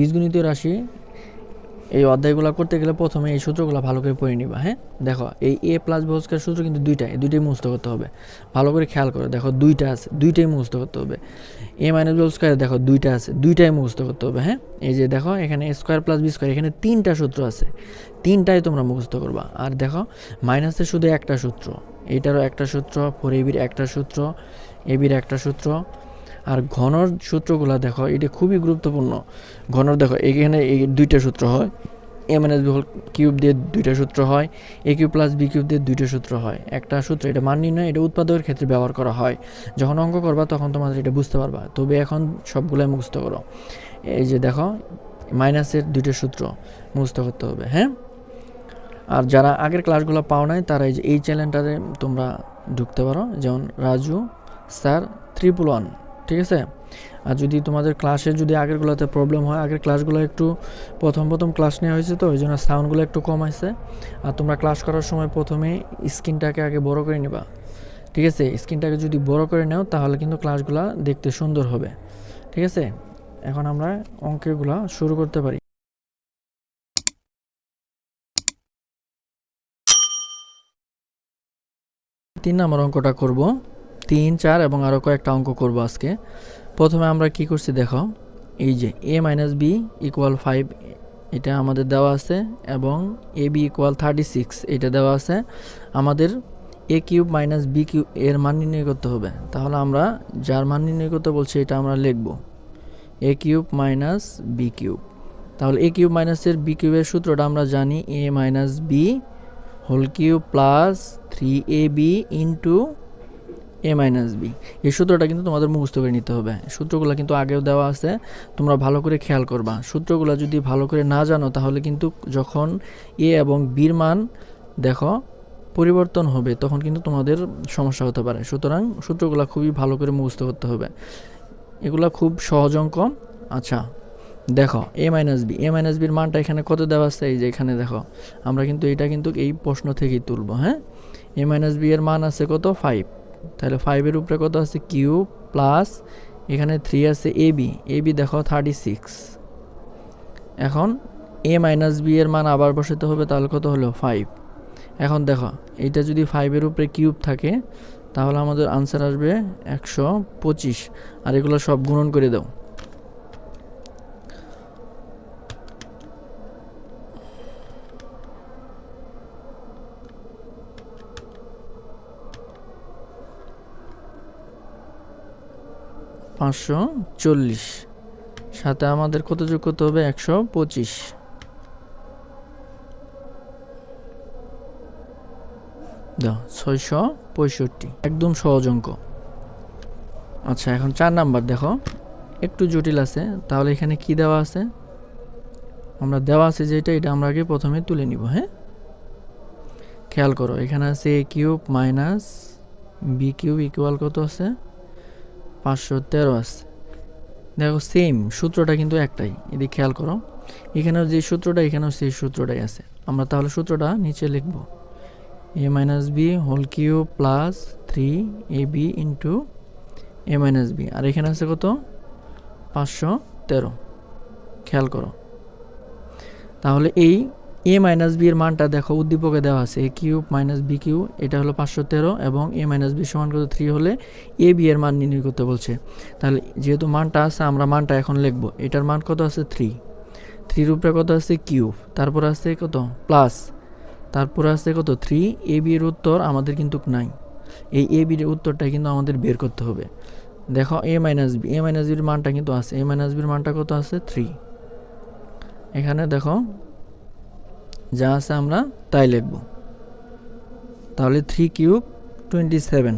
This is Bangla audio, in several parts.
বীজগণিত রাশি, এই অধ্যায়গুলো করতে গেলে প্রথমে এই সূত্রগুলো ভালো করে পড়ে নিবা হ্যাঁ? দেখো, এই a plus b whole square সূত্র কিন্তু দুইটা এই দুইটাই মুখস্থ করতে হবে। ভালো করে খেয়াল করো, দেখো দুইটা আছে, দুইটাই মুখস্থ করতে হবে। A minus b whole square দেখো দুইটা আছে, দুইটাই মুখস্থ করতে হবে হ্যাঁ? এই যে দেখো, এখানে স্কোয়ার প্লাস বি স্কোয়ার এখানে তিনটা সূত্র আছে, তিনটাই তোমরা মুখস্থ করবা। আর দেখো মাইনাসের শুধু একটা সূত্র এইটারও একটা সূত্র ফোর এবির একটা সূত্র এবির একটা সূত্র আর ঘনর সূত্রগুলো দেখো, এটা খুবই গুরুত্বপূর্ণ। ঘনর দেখো, এখানে এই দুইটা সূত্র হয়। A minus b whole cube দিয়ে দুইটা সূত্র হয়। A cube plus b cube দিয়ে দুইটা সূত্র হয়। একটা সূত্র, এটা মান নির্ণয়, এটা উৎপাদকের ক্ষেত্রে ব্যবহার করা হয়। যখন অঙ্ক করবা, তখন তোমাদের এটা বুঝতে পারবা। তবে এখন সবগুলাই মুখস্থ করো। এই যে দেখো মাইনাসের দুইটা সূত্র মুখস্থ করতে হবে হ্যাঁ? আর যারা আগের ক্লাসগুলো পাও নাই, তারা এই যে এই চ্যানেলটাতে তোমরা ঢুকতে পারো। যেমন রাজু স্যার ত্রিপুল ওয়ান ঠিক আছে? আর যদি তোমাদের ক্লাসে যদি আগেরগুলোতে প্রবলেম হয়, আগের ক্লাসগুলো একটু প্রথম প্রথম ক্লাস নেওয়া হয়েছে তো ওই জন্য সাউন্ডগুলো একটু কম আছে আর তোমরা ক্লাস করার সময় প্রথমে স্ক্রিনটাকে আগে বড় করে নিবা। ঠিক আছে? স্ক্রিনটাকে যদি বড় করে নাও, তাহলে কিন্তু ক্লাসগুলো দেখতে সুন্দর হবে। ঠিক আছে? এখন আমরা অঙ্কেরগুলো শুরু করতে পারি। তিন নম্বর অঙ্কটা করব। তিন, চার এবং আরও কয়েকটা অঙ্ক করব আজকে। প্রথমে আমরা কি করছি দেখো, এই যে a minus b equal five এটা আমাদের দেওয়া আছে, এবং a b equal thirty six এটা দেওয়া আছে। আমাদের a cube minus b cube এর মান নির্ণয় করতে হবে। তাহলে আমরা যার মান নির্ণয় করতে বলছি এটা আমরা লিখব। A cube minus b cube তাহলে এ কিউব মাইনাসের বি কিউবের সূত্রটা আমরা জানি a minus b whole cube plus three a b into a minus b এই সূত্রটা কিন্তু তোমাদের মুখস্থ করে নিতে হবে। সূত্রগুলো কিন্তু আগেও দেওয়া আছে। তোমরা ভালো করে খেয়াল করবা। সূত্রগুলো যদি ভালো করে না জানো, তাহলে কিন্তু যখন এ এবং বির মান দেখো পরিবর্তন হবে, তখন কিন্তু তোমাদের সমস্যা হতে পারে। সুতরাং সূত্রগুলো খুবই ভালো করে মুখস্থ করতে হবে। এগুলা খুব সহজ অঙ্ক। আচ্ছা দেখো a minus b a minus বির মানটা এখানে কত দেওয়া আছে? এই যে এখানে দেখো। আমরা কিন্তু এটা কিন্তু এই প্রশ্ন থেকেই তুলবো হ্যাঁ? এ মাইনাস বি এর মান আছে কত? ফাইভ তাহলে ফাইভের উপরে কত আছে? কিউ প্লাস এখানে থ্রি আছে এ বি এ বি দেখো থার্টি সিক্স এখন এ মাইনাস বি এর মান আবার বসাতে হবে, তাহলে কত হলো? ফাইভ এখন দেখো, এইটা যদি ফাইভের উপরে কিউব থাকে, তাহলে আমাদের আনসার আসবে একশো পঁচিশ। আর এগুলো সব গুণন করে দাও। পাঁচশো চল্লিশ। সাথে আমাদের কত যোগ করতে হবে? একশো পঁচিশ। ছয়শো পঁয়ষট্টি। একদম সহজ অঙ্ক। আচ্ছা এখন চার নাম্বার দেখো। একটু জটিল আছে, তাহলে এখানে কি দেওয়া আছে? আমরা দেওয়া আছে যেটা, এটা আমরা আগে প্রথমে তুলে নিব হ্যাঁ? খেয়াল করো, এখানে আছে a cube minus b cube equal কত আছে? পাঁচশো তেরো আছে। দেখো সেম সূত্রটা কিন্তু একটাই। এদিকে খেয়াল করো। এখানেও যে সূত্রটা, এখানেও সেই সূত্রটাই আছে। আমরা তাহলে সূত্রটা নিচে লিখব। A minus b whole cube plus three a b into a minus b আর এখানে আছে কত? পাঁচশো তেরো। খেয়াল করো। তাহলে এই এ মাইনাস বি এর মানটা দেখো উদ্দীপকে দেওয়া আছে a cube minus b cube এটা হলো পাঁচশো তেরো এবং এ মাইনাস বি সমান কত? থ্রি হলে এ বি এর মান নির্ণয় করতে বলছে। তাহলে যেহেতু মানটা আছে, আমরা মানটা এখন লিখব। এটার মান কত আছে? থ্রি থ্রির উপরে কত আছে? কিউব তারপর আছে কত? প্লাস তারপর আছে কত? থ্রি এ বি এর উত্তর আমাদের কিন্তু নাই। এই এ বির উত্তরটা কিন্তু আমাদের বের করতে হবে। দেখো a minus b a minus বির মানটা কিন্তু আছে। এ মাইনাস বির মানটা কত আছে? থ্রি এখানে দেখো যা আছে আমরা তাই লিখব। তাহলে থ্রি কিউব টোয়েন্টি সেভেন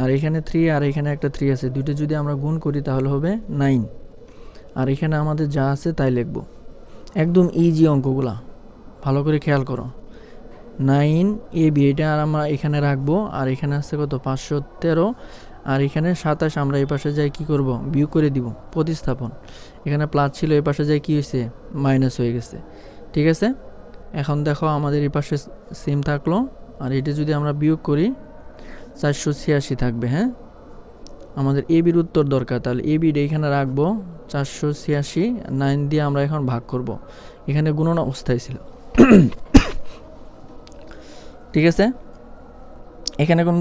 আর এখানে থ্রি আর এখানে একটা থ্রি আছে, দুইটা যদি আমরা গুণ করি তাহলে হবে নাইন আর এখানে আমাদের যা আছে তাই লিখব। একদম ইজি অঙ্কগুলা, ভালো করে খেয়াল করো। নাইন এ বি এটা আর আমরা এখানে রাখব। আর এখানে আছে কত? পাঁচশো তেরো। আর এখানে সাতাশ, আমরা এই পাশে যাই কি করব? বিয়োগ করে দিব, প্রতিস্থাপন। এখানে প্লাস ছিল, এই পাশে যাই কি হয়েছে? মাইনাস হয়ে গেছে। ঠিক আছে? এখন দেখো আমাদের এই পাশে সেম থাকল, আর এটা যদি আমরা বিয়োগ করি, চারশো ছিয়াশি থাকবে হ্যাঁ? আমাদের এ বির উত্তর দরকার, তাহলে এ বিটা এখানে রাখব, চারশো ছিয়াশি নাইন দিয়ে আমরা এখন ভাগ করব। এখানে গুণন অবস্থায় ছিল। ঠিক আছে? এখানে কোনো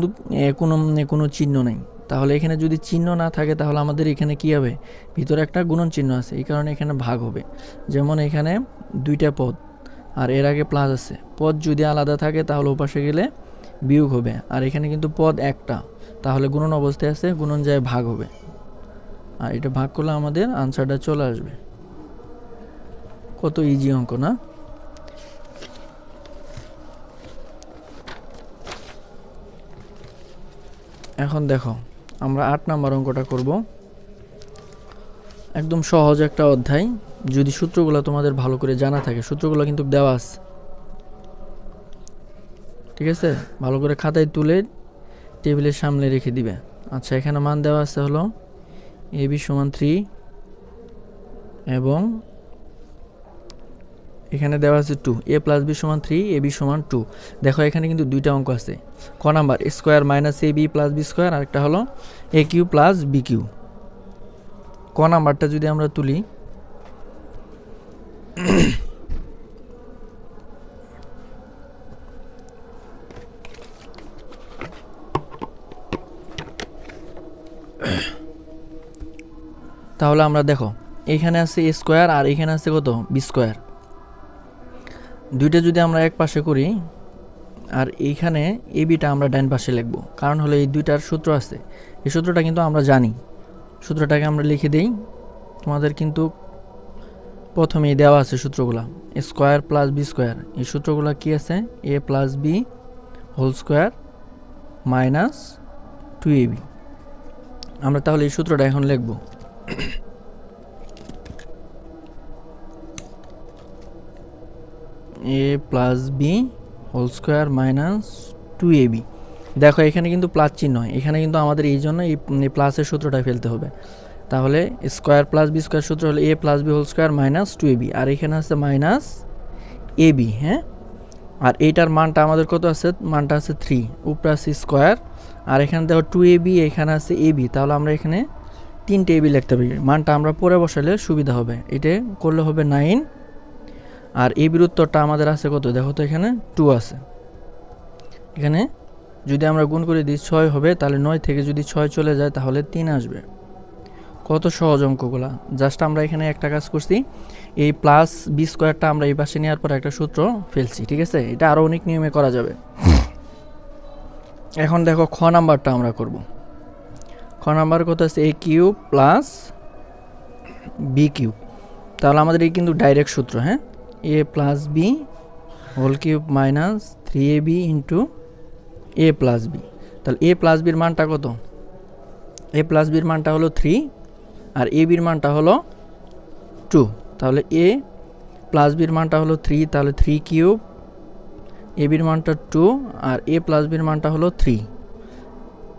কোনো কোনো চিহ্ন নেই। তাহলে এখানে যদি চিহ্ন না থাকে, তাহলে আমাদের এখানে কি হবে? ভিতরে একটা গুণন চিহ্ন আছে, এই কারণে এখানে ভাগ হবে। যেমন এখানে দুইটা পদ। আর এর আগে প্লাস আছে। পদ যদি আলাদা থাকে, তাহলে ওপাশে গেলে বিয়োগ হবে। আর এখানে কিন্তু পদ একটা। তাহলে গুণন অবস্থায় আছে, গুণন যায় ভাগ হবে। আর এটা ভাগ করলে আমাদের আনসারটা চলে আসবে। কত ইজি অঙ্ক, না? এখন দেখো, আমরা আট নাম্বার অঙ্কটা করব। একদম সহজ একটা অধ্যায়। যদি সূত্রগুলো তোমাদের ভালো করে জানা থাকে, সূত্রগুলো কিন্তু দেওয়া আছে। ঠিক আছে? ভালো করে খাতায় তুলে টেবিলের সামনে রেখে দিবে। আচ্ছা এখানে মান দেওয়া আছে হলো এ বি সমান থ্রি এবং এখানে দেওয়া আছে টু। এ প্লাস বি সমান থ্রি, এ বি সমান টু। দেখো, এখানে কিন্তু দুইটা অঙ্ক আছে। ক number, square minus a b plus b square, আরেকটা হলো a cube plus b cube. ক নাম্বারটা যদি আমরা তুলি তাহলে আমরা দেখো, এখানে আছে এ স্কোয়ার আর এখানে আছে কত? বি স্কোয়ার দুইটা যদি আমরা এক পাশে করি, আর এইখানে এ বিটা আমরা ডান পাশে লিখব। কারণ হলো এই দুইটার সূত্র আছে। এই সূত্রটা কিন্তু আমরা জানি। সূত্রটাকে আমরা লিখে দেই। তোমাদের কিন্তু প্রথমেই দেওয়া আছে সূত্রগুলা। Square plus b square. এই সূত্রগুলো কি আছে? A plus b whole square minus two a b. আমরা তাহলে এই সূত্রটা এখন লিখব। A plus b whole square minus two a b. দেখো, এখানে কিন্তু প্লাস চিহ্ন এখানে কিন্তু আমাদের এই জন্য এই প্লাসের সূত্রটা ফেলতে হবে। তাহলে স্কোয়ার প্লাস বি স্কোয়ার সূত্র হলো a plus b whole square minus two a b আর এখানে আছে মাইনাস এ বি হ্যাঁ? আর এইটার মানটা আমাদের কত আছে? মানটা আছে থ্রি উপরে আছে স্কোয়ার। আর এখানে দেখো টু এ বি এখানে আছে এ বি তাহলে আমরা এখানে তিনটে এ বি লিখতে পারি। মানটা আমরা পরে বসালে সুবিধা হবে। এটা করলে হবে নাইন আর এই বির উত্তরটা আমাদের আছে কত? দেখো তো এখানে টু আছে। এখানে যদি আমরা গুণ করে দিই ছয় হবে, তাহলে নয় থেকে যদি ছয় চলে যায়, তাহলে তিন আসবে। কত সহজ অঙ্কগুলা। জাস্ট আমরা এখানে একটা কাজ করছি, এই প্লাস বি স্কোয়ারটা আমরা এই পাশে নেওয়ার পর একটা সূত্র ফেলছি, ঠিক আছে? এটা আরও অনেক নিয়মে করা যাবে। এখন দেখো খ নাম্বারটা আমরা করব। খ নাম্বার কত আছে? A cube plus b cube তাহলে আমাদের এই কিন্তু ডাইরেক্ট সূত্র হ্যাঁ? A plus b whole cube minus three a b into a plus b তাহলে এ প্লাস বির মানটা কত? এ প্লাস বির মানটা হলো থ্রি আর এ বির মানটা হলো টু তাহলে এ প্লাস বির মানটা হলো থ্রি তাহলে থ্রি কিউব এ বির মানটা টু আর এ প্লাস বির মানটা হলো থ্রি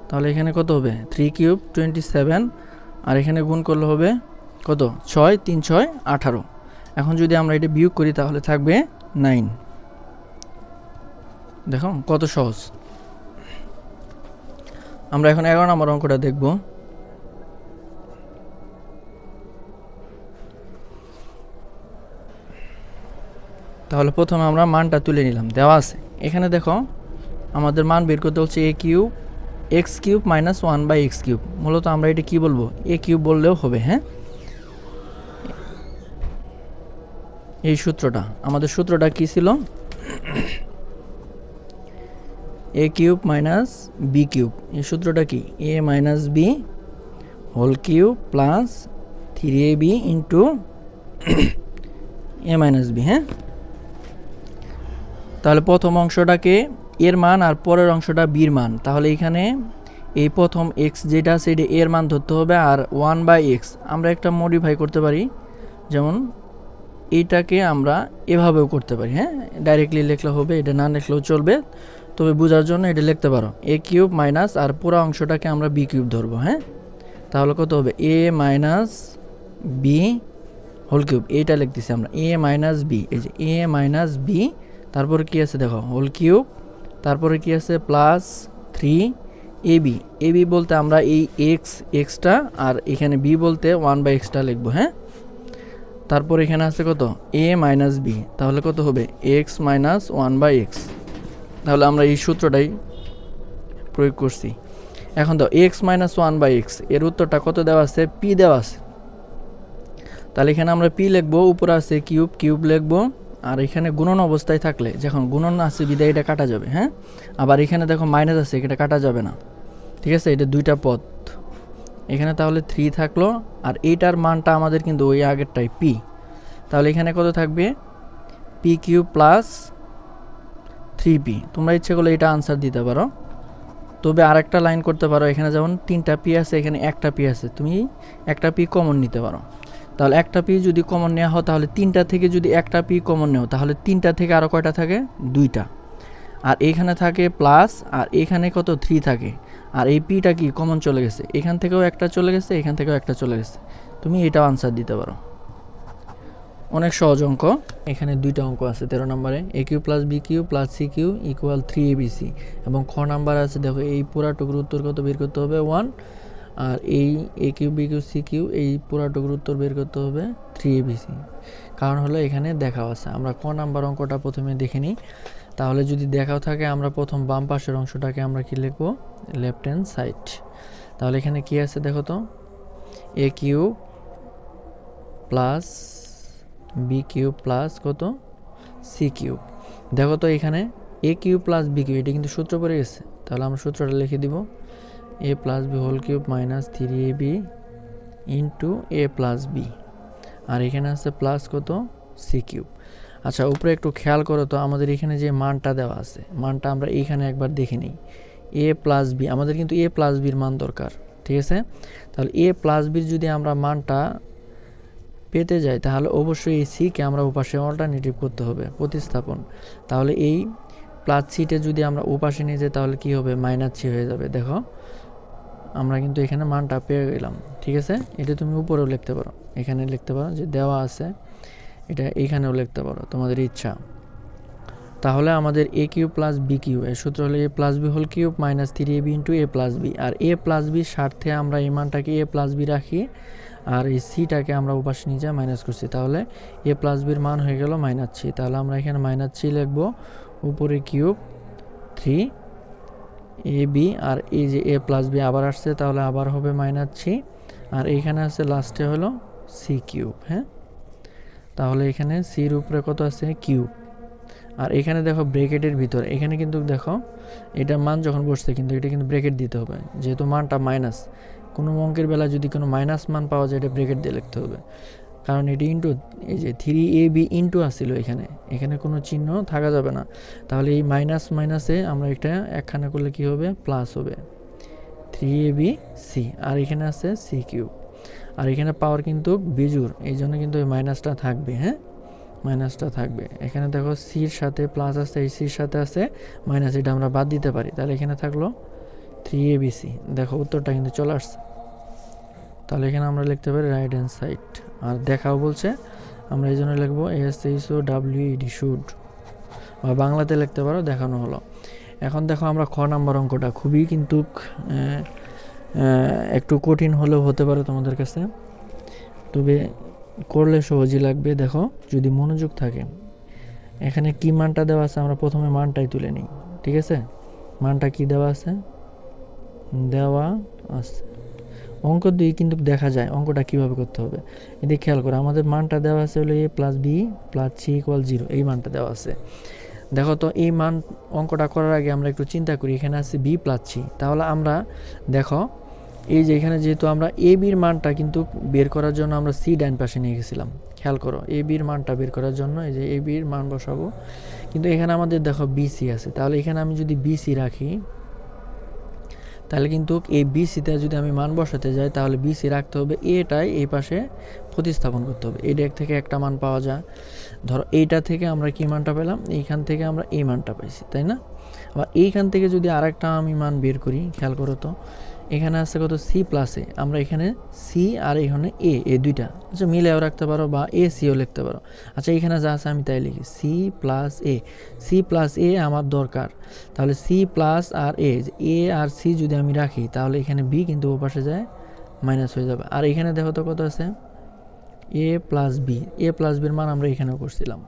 তাহলে এখানে কত হবে? থ্রি কিউব টোয়েন্টি সেভেন আর এখানে গুণ করলে হবে কত? ছয়, তিন, ছয়, আঠারো। এখন যদি আমরা এটা বিয়োগ করি তাহলে থাকবে নাইন দেখো, কত সহজ। আমরা এখন এগারো নম্বর অঙ্কটা দেখব। তাহলে প্রথমে আমরা মানটা তুলে নিলাম, দেওয়া আছে। এখানে দেখো, আমাদের মান বের করতে হচ্ছে a cube x cube minus one by x cube. মূলত আমরা এটা কি বলব? এ কিউব বললেও হবে হ্যাঁ? এই সূত্রটা, আমাদের সূত্রটা কি ছিল? A cube minus b cube. এই সূত্রটা কি? A minus b whole cube plus three a b into a minus b হ্যাঁ? তাহলে প্রথম অংশটাকে এর মান আর পরের অংশটা বির মান। তাহলে এখানে এই প্রথম এক্স যেটা আছে, এটা এর মান ধরতে হবে আর ওয়ান বাই এক্স আমরা একটা মডিফাই করতে পারি। যেমন এইটাকে আমরা এভাবেও করতে পারি হ্যাঁ? ডাইরেক্টলি লেখলে হবে, এটা না লিখলেও চলবে। তবে বোঝার জন্য এটা লিখতে পারো। এ কিউব মাইনাস আর পুরো অংশটাকে আমরা বি কিউব ধরবো হ্যাঁ? তাহলে কত হবে? A minus b whole cube এইটা লিখতেছি আমরা। এ মাইনাস বি এই যে এ মাইনাস বি তারপরে কি আছে দেখো হোল কিউব তারপরে কি আছে plus three a b a b বলতে আমরা এই এক্স এক্সটা আর এখানে বি বলতে ওয়ান বাই এক্সটা লিখব হ্যাঁ? তারপর এখানে আছে কত? এ মাইনাস বি তাহলে কত হবে? X minus one by x তাহলে আমরা এই সূত্রটাই প্রয়োগ করছি। এখন তো এক্স মাইনাস ওয়ান বাই এক্সের উত্তরটা কত দেওয়া আছে? পি দেওয়া আছে। তাহলে এখানে আমরা পি লিখব, উপরে আছে কিউব কিউব লিখব। আর এখানে গুণন অবস্থায় থাকলে, যখন গুণন আছে, বিদায় এটা কাটা যাবে হ্যাঁ? আবার এখানে দেখো মাইনাস আছে, এটা কাটা যাবে না। ঠিক আছে? এটা দুইটা পথ। এখানে তাহলে থ্রি থাকল, আর এইটার মানটা আমাদের কিন্তু ওই আগেরটাই পি তাহলে এখানে কত থাকবে? P q plus three p তোমরা ইচ্ছে করলে এটা আনসার দিতে পারো। তবে আরেকটা লাইন করতে পারো, এখানে যেমন তিনটা পি আছে, এখানে একটা পি আছে, তুমি একটা পি কমন নিতে পারো। তাহলে একটা পি যদি কমন নেওয়া হয়, তাহলে তিনটা থেকে যদি একটা পি কমন নেও, তাহলে তিনটা থেকে আরও কয়টা থাকে? দুইটা। আর এখানে থাকে প্লাস আর এখানে কত? থ্রি থাকে। আর এই পিটা কি? কমন চলে গেছে। এখান থেকেও একটা চলে গেছে, এখান থেকেও একটা চলে গেছে। তুমি এটাও আনসার দিতে পারো। অনেক সহজ অঙ্ক। এখানে দুইটা অঙ্ক আছে তেরো নম্বরে। A cube plus b cube plus c cube equal three a b c এবং খ নাম্বার আছে, দেখো, এই পুরাটুকুর উত্তর কত? বের করতে হবে ওয়ান আর এই a cube b cube c cube এই পুরাটুকুর উত্তর বের করতে হবে থ্রি এ বিসি কারণ হলো এখানে দেখাও আছে। আমরা ক নাম্বার অঙ্কটা প্রথমে দেখে নিই। তাহলে যদি দেখাও থাকে, আমরা প্রথম বাম পাশের অংশটাকে আমরা কি লিখব? লেফট হ্যান্ড সাইড তাহলে এখানে কি আছে দেখো তো? A cube plus b cube plus কত? C cube. দেখো তো এখানে a cube plus b cube এটা কিন্তু সূত্র পড়ে গেছে। তাহলে আমরা সূত্রটা লিখে দিব। A plus b whole cube minus three a b into a plus b আর এখানে আছে প্লাস কত? সি কিউব আচ্ছা উপরে একটু খেয়াল করো তো, আমাদের এখানে যে মানটা দেওয়া আছে, মানটা আমরা এইখানে একবার দেখে নিই। এ প্লাস বি আমাদের কিন্তু এ প্লাস বির মান দরকার, ঠিক আছে? তাহলে এ প্লাস বির যদি আমরা মানটা পেতে যাই, তাহলে অবশ্যই এই সিকে আমরা ওপাশে অল্টারনেটিভ করতে হবে, প্রতিস্থাপন। তাহলে এই প্লাস সিটে যদি আমরা ওপাশে নিয়ে যাই, তাহলে কি হবে? মাইনাস সি হয়ে যাবে, দেখো। আমরা কিন্তু এখানে মানটা পেয়ে গেলাম, ঠিক আছে? এটা তুমি উপরেও লিখতে পারো। এখানে লিখতে পারো যে দেওয়া আছে, এটা এখানেও লিখতে পারো, তোমাদের ইচ্ছা। তাহলে আমাদের a cube plus b cube এর সূত্র হলো a plus b whole cube minus three a b into a plus b R A plus বির স্বার্থে আমরা এই মানটাকে এ প্লাস বি রাখি, আর এই সিটাকে আমরা উপাশে নিয়ে যাই মাইনাস করছি। তাহলে এ প্লাস বির মান হয়ে গেল মাইনাস থ্রি তাহলে আমরা এখানে মাইনাস থ্রি লিখব, উপরে কিউব থ্রি এ বি আর এই যে এ প্লাস বি আবার আসছে, তাহলে আবার হবে মাইনাস থ্রি। আর এইখানে আছে লাস্টে হলো সি কিউব হ্যাঁ? তাহলে এখানে সির উপরে কত আছে? কিউব আর এখানে দেখো ব্রেকেটের ভিতরে, এখানে কিন্তু দেখো এটার মান যখন বসছে কিন্তু এটা কিন্তু ব্রেকেট দিতে হবে। যেহেতু মানটা মাইনাস কোনো অঙ্কের বেলা যদি কোনো মাইনাস মান পাওয়া যায়, এটা ব্রেকেট দিয়ে লিখতে হবে। কারণ এটি ইন্টু এই যে থ্রি এ বি ইন্টু আসছিল এখানে। এখানে কোনো চিহ্ন থাকা যাবে না। তাহলে এই মাইনাস মাইনাসে আমরা একটা একখানা করলে কি হবে? প্লাস হবে। থ্রি এ বি সি আর এখানে আছে সি কিউব আর এখানে পাওয়ার কিন্তু বিজুর এই জন্য কিন্তু ওই মাইনাসটা থাকবে হ্যাঁ? মাইনাসটা থাকবে। এখানে দেখো সির সাথে প্লাস আছে, এই সির সাথে আছে মাইনাস এটা আমরা বাদ দিতে পারি। তাহলে এখানে থাকল থ্রি এ বি সি দেখো উত্তরটা কিন্তু চলে আসছে। তাহলে এখানে আমরা লিখতে পারি রাইট হ্যান্ড সাইড আর দেখাও বলছে, আমরা এই জন্য লিখব S O W E D should বা বাংলাতে লিখতে পারো, দেখানো হলো। এখন দেখো আমরা খ নাম্বার অঙ্কটা, খুবই কিন্তু একটু কঠিন হলেও হতে পারে তোমাদের কাছে। তবে করলে সহজই লাগবে, দেখো, যদি মনোযোগ থাকে। এখানে কি মানটা দেওয়া আছে, আমরা প্রথমে মানটাই তুলে নিই, ঠিক আছে? মানটা কি দেওয়া আছে? দেওয়া আছে। অঙ্ক দিয়ে কিন্তু দেখা যায় অঙ্কটা কীভাবে করতে হবে। এদিকে খেয়াল করো, আমাদের মানটা দেওয়া আছে হলো a plus b plus c equal zero এই মানটা দেওয়া আছে। দেখো তো, এই মান অঙ্কটা করার আগে আমরা একটু চিন্তা করি, এখানে আছে বি প্লাস সি তাহলে আমরা দেখো, এই যে এখানে যেহেতু আমরা এ বির মানটা কিন্তু বের করার জন্য আমরা সি ডাইন পাশে নিয়ে গেছিলাম। খেয়াল করো এ বির মানটা বের করার জন্য এই যে এ বির মান বসাবো। কিন্তু এখানে আমাদের দেখো বিসি আছে, তাহলে এখানে আমি যদি বিসি রাখি তাহলে কিন্তু এই বিসিতে যদি আমি মান বসাতে যাই, তাহলে বিসি রাখতে হবে, এটাই এই পাশে প্রতিস্থাপন করতে হবে। এই ডেক থেকে একটা মান পাওয়া যায়। ধরো এইটা থেকে আমরা কী মানটা পেলাম? এইখান থেকে আমরা এই মানটা পাইছি, তাই না? আবার এইখান থেকে যদি আরেকটা আমি মান বের করি, খেয়াল করো তো এখানে আছে কত? সি প্লাস আমরা এখানে সি আর এখানে এ এ দুইটা। আচ্ছা মিলেও রাখতে পারো বা এ সিও লিখতে পারো। আচ্ছা এখানে যা আছে আমি তাই লিখি। C plus a c plus a আমার দরকার। তাহলে সি প্লাস আর এ এ আর সি যদি আমি রাখি, তাহলে এখানে বি কিন্তু ও পাশে যায় মাইনাস হয়ে যাবে। আর এখানে দেখো তো কত আছে? A plus b a plus বির মান আমরা এখানেও করছিলাম।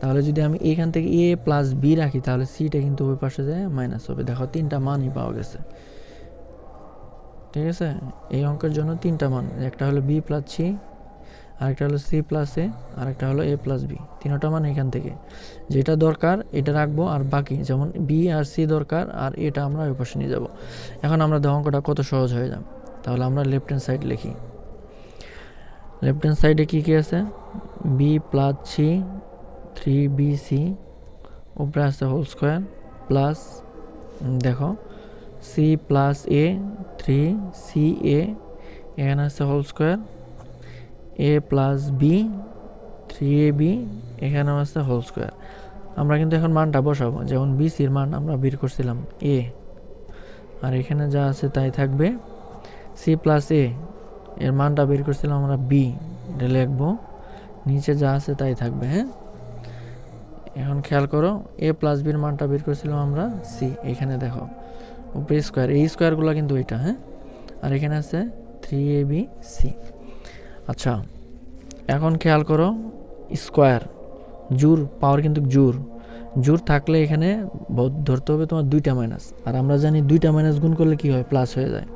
তাহলে যদি আমি এখান থেকে এ প্লাস বি রাখি, তাহলে সিটা কিন্তু ওই পাশে যায় মাইনাস হবে। দেখো, তিনটা মানই পাওয়া গেছে। ঠিক আছে? এই অঙ্কের জন্য তিনটা মান, একটা হলো বি প্লাস সি আরেকটা হলো সি প্লাস এ আরেকটা হলো এ প্লাস বি তিনটা মান এখান থেকে। যেটা দরকার, এটা রাখব, আর বাকি যেমন বি আর সি দরকার, আর এটা আমরা ওই পাশে নিয়ে যাব। এখন আমরা দেখো অঙ্কটা কত সহজ হয়ে যাবে তাহলে আমরা লেফট হ্যান্ড সাইড লিখি। লেফট হ্যান্ড সাইডে কী কী আছে? B plus c three b c উপরে আছে হোল স্কোয়ার প্লাস দেখো c plus a three c a এখানে আছে whole square a plus b three a b এখানেও আছে হোল স্কোয়ার আমরা কিন্তু এখন মানটা বসাবো, যেমন বি সির মান আমরা বের করছিলাম এ আর এখানে যা আছে তাই থাকবে। সি প্লাস এ এর মানটা বের করছিলাম আমরা বি এটা লিখব। নিচে যা আছে তাই থাকবে হ্যাঁ? এখন খেয়াল করো এ প্লাস বির মানটা বের করেছিলাম আমরা সি এখানে দেখো। উপরে স্কোয়ার এই স্কোয়ারগুলো কিন্তু এটা হ্যাঁ? আর এখানে আছে থ্রি এ বি সি আচ্ছা এখন খেয়াল করো স্কোয়ার জুর পাওয়ার কিন্তু জুর জুর থাকলে এখানে ধরতে হবে তোমার দুইটা মাইনাস আর আমরা জানি দুইটা মাইনাস গুণ করলে কি হয়? প্লাস হয়ে যায়।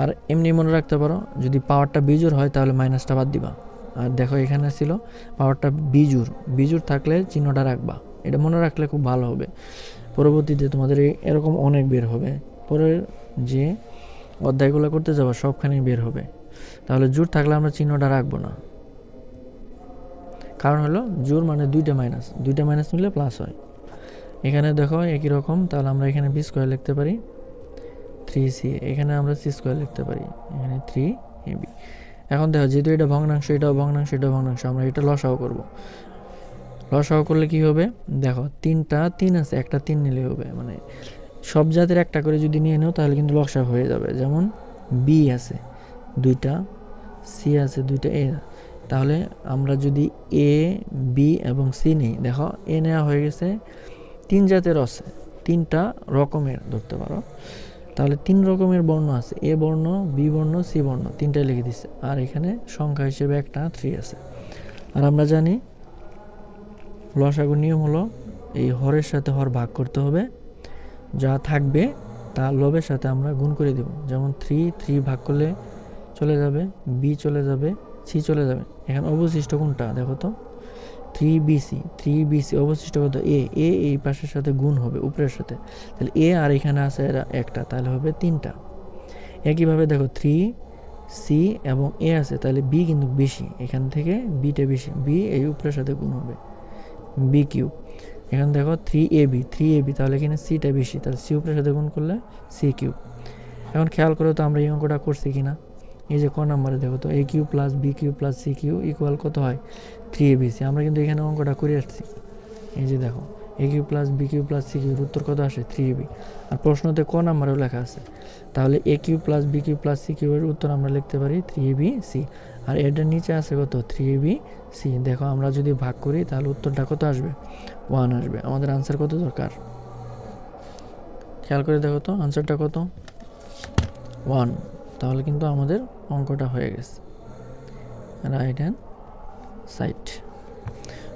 আর এমনি মনে রাখতে পারো, যদি পাওয়ারটা বিজুর হয়, তাহলে মাইনাসটা বাদ দিবা। আর দেখো এখানে ছিল পাওয়ারটা বিজুর বিজুর থাকলে চিহ্নটা রাখবা। এটা মনে রাখলে খুব ভালো হবে। পরবর্তীতে তোমাদের এরকম অনেক বের হবে। পরের যে অধ্যায়গুলো করতে যাব, সবখানেই বের হবে। তাহলে জোর থাকলে আমরা চিহ্নটা রাখব না। কারণ হলো, জোর মানে দুইটা মাইনাস দুইটা মাইনাস নিলে প্লাস হয়। এখানে দেখো একই রকম, তাহলে আমরা এখানে বি স্কোয়ার লিখতে পারি। থ্রি সি এখানে আমরা সি স্কোয়ার লিখতে পারি। এখানে থ্রি এ বি এখন দেখো, যেহেতু এটা ভগ্নাংশ, এটাও ভগ্নাংশ এটাও ভগ্নাংশ, আমরা এটা লসাও করব। লসাও করলে কি হবে? দেখো, তিনটা তিন আছে, একটা তিন নিলে হবে। মানে সব জাতের একটা করে যদি নিয়ে নাও, তাহলে কিন্তু লসা হয়ে যাবে। যেমন বি আছে, দুইটা সি আছে, দুইটা এ তাহলে আমরা যদি এ বি এবং সি নিই, দেখো এ নেওয়া হয়ে গেছে, তিন জাতের আছে, তিনটা রকমের ধরতে পারো। তাহলে তিন রকমের বর্ণ আছে এ বর্ণ বি বর্ণ সি বর্ণ, তিনটাই লিখে দিচ্ছে আর এখানে সংখ্যা হিসেবে একটা থ্রি আছে। আর আমরা জানি লসাগুর নিয়ম হলো এই হরের সাথে হর ভাগ করতে হবে। যা থাকবে তা লবের সাথে আমরা গুণ করে দেব। যেমন থ্রি থ্রি ভাগ করলে চলে যাবে, বি চলে যাবে, সি চলে যাবে। এখানে অবশিষ্ট কোনটা? দেখো তো। থ্রি বিসি থ্রি বিসি অবশিষ্ট কত? এ এ এই পাশের সাথে গুণ হবে, উপরের সাথে। তাহলে এ আর এখানে আছে একটা, তাহলে হবে তিনটা। একইভাবে দেখো, থ্রি সি এবং এ আছে, তাহলে বি কিন্তু বেশি, এখান থেকে বিটা বেশি। বি এই উপরের সাথে গুণ হবে। বি কিউব এখানে দেখো three a b three a b তাহলে এখানে সিটা বেশি, তাহলে সি উপরের সাথে গুণ করলে সি কিউব এখন খেয়াল করো তো আমরা এই অঙ্কটা করছি কি না? এই যে ক নাম্বারে দেখো তো a cube plus b cube plus c cube equal কত হয়? থ্রি এ বি সি আমরা কিন্তু এখানে অঙ্কটা করে আসছি। এই যে দেখো a cube plus b cube plus c কিউর উত্তর কত আসে? থ্রি বি আর প্রশ্নতে ক নাম্বারেও লেখা আছে? তাহলে a cube plus b cube plus c কিউয়ের উত্তর আমরা লিখতে পারি থ্রি বি সি আর এটার নিচে আছে কত? থ্রি বি সি দেখো, আমরা যদি ভাগ করি, তাহলে উত্তরটা কত আসবে? ওয়ান আসবে। আমাদের আনসার কত দরকার? খেয়াল করে দেখো তো আনসারটা কত? ওয়ান তাহলে কিন্তু আমাদের অঙ্কটা হয়ে গেছে। রাইট হ্যান্ড সাইড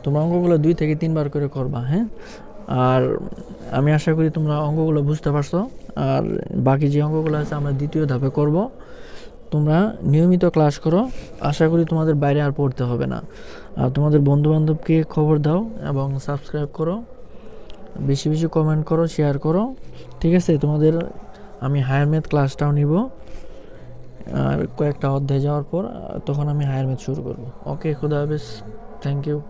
তোমরা অঙ্কগুলো দুই থেকে তিনবার করে করবা হ্যাঁ? আর আমি আশা করি তোমরা অঙ্কগুলো বুঝতে পারছ। আর বাকি যে অঙ্কগুলো আছে আমরা দ্বিতীয় ধাপে করব। তোমরা নিয়মিত ক্লাস করো। আশা করি তোমাদের বাইরে আর পড়তে হবে না। আর তোমাদের বন্ধুবান্ধবকে খবর দাও এবং সাবস্ক্রাইব করো। বেশি বেশি কমেন্ট করো, শেয়ার করো। ঠিক আছে? তোমাদের আমি হায়ার ম্যাথ ক্লাসটাও নিব। আর কয়েকটা অধ্যায় যাওয়ার পর তখন আমি হায়ার ম্যাথ শুরু করব। ওকে, খুদা হাফেজ। Thank you